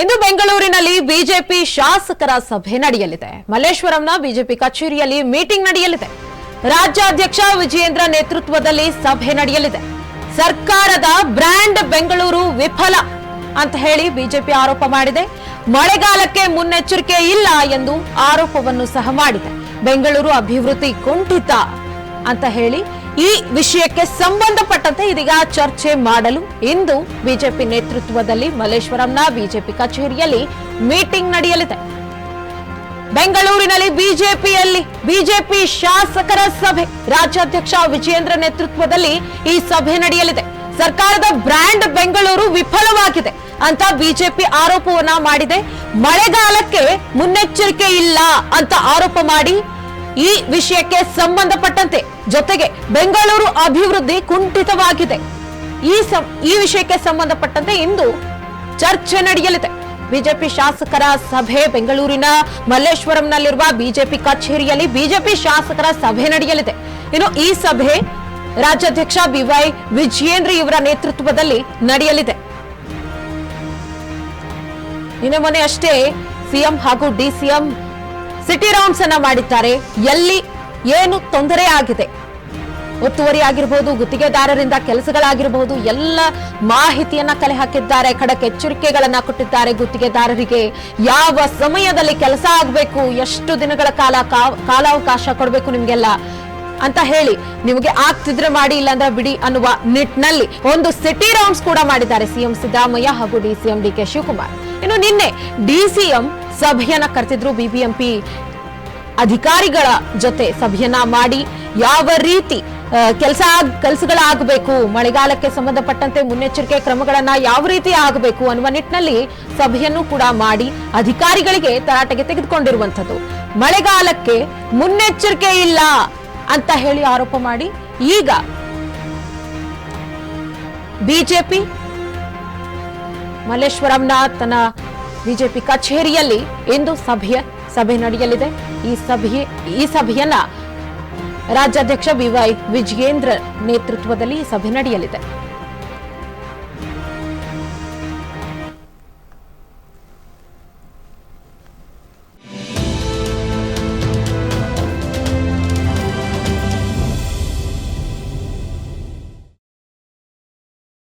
ಇಂದು ಬೆಂಗಳೂರಿನಲ್ಲಿ ಬಿಜೆಪಿ ಶಾಸಕರ ಸಭೆ ನಡೆಯಲಿದೆ. ಮಲ್ಲೇಶ್ವರಂನ ಬಿಜೆಪಿ ಕಚೇರಿಯಲ್ಲಿ ಮೀಟಿಂಗ್ ನಡೆಯಲಿದೆ. ರಾಜ್ಯಾಧ್ಯಕ್ಷ ವಿಜಯೇಂದ್ರ ನೇತೃತ್ವದಲ್ಲಿ ಸಭೆ ನಡೆಯಲಿದೆ. ಸರ್ಕಾರದ ಬ್ರ್ಯಾಂಡ್ ಬೆಂಗಳೂರು ವಿಫಲ ಅಂತ ಹೇಳಿ ಬಿಜೆಪಿ ಆರೋಪ ಮಾಡಿದೆ. ಮಳೆಗಾಲಕ್ಕೆ ಮುನ್ನೆಚ್ಚರಿಕೆ ಇಲ್ಲ ಎಂದು ಆರೋಪವನ್ನು ಸಹ ಮಾಡಿದೆ. ಬೆಂಗಳೂರು ಅಭಿವೃದ್ಧಿ ಕುಂಠಿತ ಅಂತ ಹೇಳಿ ಈ ವಿಷಯಕ್ಕೆ ಸಂಬಂಧಪಟ್ಟಂತೆ ಇದೀಗ ಚರ್ಚೆ ಮಾಡಲು ಇಂದು ಬಿಜೆಪಿ ನೇತೃತ್ವದಲ್ಲಿ ಮಲ್ಲೇಶ್ವರಂನ ಬಿಜೆಪಿ ಕಚೇರಿಯಲ್ಲಿ ಮೀಟಿಂಗ್ ನಡೆಯಲಿದೆ. ಬೆಂಗಳೂರಿನಲ್ಲಿ ಬಿಜೆಪಿಯಲ್ಲಿ ಬಿಜೆಪಿ ಶಾಸಕರ ಸಭೆ. ರಾಜ್ಯಾಧ್ಯಕ್ಷ ವಿಜೇಂದ್ರ ನೇತೃತ್ವದಲ್ಲಿ ಈ ಸಭೆ ನಡೆಯಲಿದೆ. ಸರ್ಕಾರದ ಬ್ರ್ಯಾಂಡ್ ಬೆಂಗಳೂರು ವಿಫಲವಾಗಿದೆ. ಅಂತ ಬಿಜೆಪಿ ಆರೋಪವನ್ನ ಮಾಡಿದೆ. ಮಳೆಗಾಲಕ್ಕೆ ಮುನ್ನೆಚ್ಚರಿಕೆ ಇಲ್ಲ ಅಂತ ಆರೋಪ ಮಾಡಿ ಈ ವಿಷಯಕ್ಕೆ ಸಂಬಂಧಪಟ್ಟಂತೆ ಜೊತೆಗೆ ಬೆಂಗಳೂರು ಅಭಿವೃದ್ಧಿ ಕುಂಠಿತವಾಗಿದೆ. ಈ ಈ ವಿಷಯಕ್ಕೆ ಸಂಬಂಧಪಟ್ಟಂತೆ ಇಂದು ಚರ್ಚೆ ನಡೆಯಲಿದೆ. ಬಿಜೆಪಿ ಶಾಸಕರ ಸಭೆ ಬೆಂಗಳೂರಿನ ಮಲ್ಲೇಶ್ವರಂನಲ್ಲಿರುವ ಬಿಜೆಪಿ ಕಚೇರಿಯಲ್ಲಿ ಬಿಜೆಪಿ ಶಾಸಕರ ಸಭೆ ನಡೆಯಲಿದೆ. ಇನ್ನು ಈ ಸಭೆ ರಾಜ್ಯಾಧ್ಯಕ್ಷ ಬಿವೈ ವಿಜಯೇಂದ್ರ ಇವರ ನೇತೃತ್ವದಲ್ಲಿ ನಡೆಯಲಿದೆ. ನಿನ್ನೆ ಮೊನ್ನೆ ಅಷ್ಟೇ ಸಿಎಂ ಹಾಗೂ ಡಿಸಿಎಂ ಸಿಟಿ ರೌಂಡ್ಸ್ ಅನ್ನ ಮಾಡಿದ್ದಾರೆ. ಎಲ್ಲಿ ಏನು ತೊಂದರೆ ಆಗಿದೆ? ಒತ್ತುವರಿ ಆಗಿರ್ಬೋದು ಗುತ್ತಿಗೆದಾರರಿಂದ ಕೆಲಸಗಳಾಗಿರಬಹುದು ಎಲ್ಲ ಮಾಹಿತಿಯನ್ನ ಕಲೆ ಹಾಕಿದ್ದಾರೆ. ಖಡಕ್ ಎಚ್ಚರಿಕೆಗಳನ್ನ ಕೊಟ್ಟಿದ್ದಾರೆ ಗುತ್ತಿಗೆದಾರರಿಗೆ. ಯಾವ ಸಮಯದಲ್ಲಿ ಕೆಲಸ ಆಗಬೇಕು? ಎಷ್ಟು ದಿನಗಳ ಕಾಲ ಕಾಲಾವಕಾಶ ಕೊಡಬೇಕು ನಿಮ್ಗೆಲ್ಲ? ಅಂತ ಹೇಳಿ ನಿಮಗೆ ಆಗ್ತಿದ್ರೆ ಮಾಡಿ, ಇಲ್ಲಾಂದ್ರೆ ಬಿಡಿ ಅನ್ನುವ ನಿಟ್ಟಿನಲ್ಲಿ ಒಂದು ಸಿಟಿ ರೌಂಡ್ಸ್ ಕೂಡ ಮಾಡಿದ್ದಾರೆ ಸಿಎಂ ಸಿದ್ದರಾಮಯ್ಯ ಹಾಗೂ ಡಿಸಿಎಂ ಡಿ ಕೆ ಶಿವಕುಮಾರ್. ಇನ್ನು ನಿನ್ನೆ ಡಿಸಿಎಂ ಸಭೆಯನ್ನ ಕರೆತಿದ್ರು ಬಿಬಿಎಂಪಿ ಅಧಿಕಾರಿಗಳ ಜೊತೆ ಸಭೆಯನ್ನ ಮಾಡಿ ಯಾವ ರೀತಿ ಕೆಲಸ ಕೆಲಸಗಳಾಗಬೇಕು, ಮಳೆಗಾಲಕ್ಕೆ ಸಂಬಂಧಪಟ್ಟಂತೆ ಮುನ್ನೆಚ್ಚರಿಕೆ ಕ್ರಮಗಳನ್ನ ಯಾವ ರೀತಿ ಆಗಬೇಕು ಅನ್ನುವ ನಿಟ್ಟಿನಲ್ಲಿ ಸಭೆಯನ್ನು ಕೂಡ ಮಾಡಿ ಅಧಿಕಾರಿಗಳಿಗೆ ತರಾಟೆಗೆ ತೆಗೆದುಕೊಂಡಿರುವಂಥದ್ದು. ಮಳೆಗಾಲಕ್ಕೆ ಮುನ್ನೆಚ್ಚರಿಕೆ ಇಲ್ಲ ಅಂತ ಹೇಳಿ ಆರೋಪ ಮಾಡಿ ಈಗ ಬಿಜೆಪಿ ಮಲ್ಲೇಶ್ವರಂನ ತನ್ನ ಬಿಜೆಪಿ ಕಚೇರಿಯಲ್ಲಿ ಇಂದು ಸಭೆಯ ಸಭೆ ನಡೆಯಲಿದೆ. ಈ ಸಭೆ ಈ ಸಭೆಯನ್ನ ರಾಜ್ಯಾಧ್ಯಕ್ಷ ಬಿವೈ ವಿಜಯೇಂದ್ರ ನೇತೃತ್ವದಲ್ಲಿ ಸಭೆ ನಡೆಯಲಿದೆ.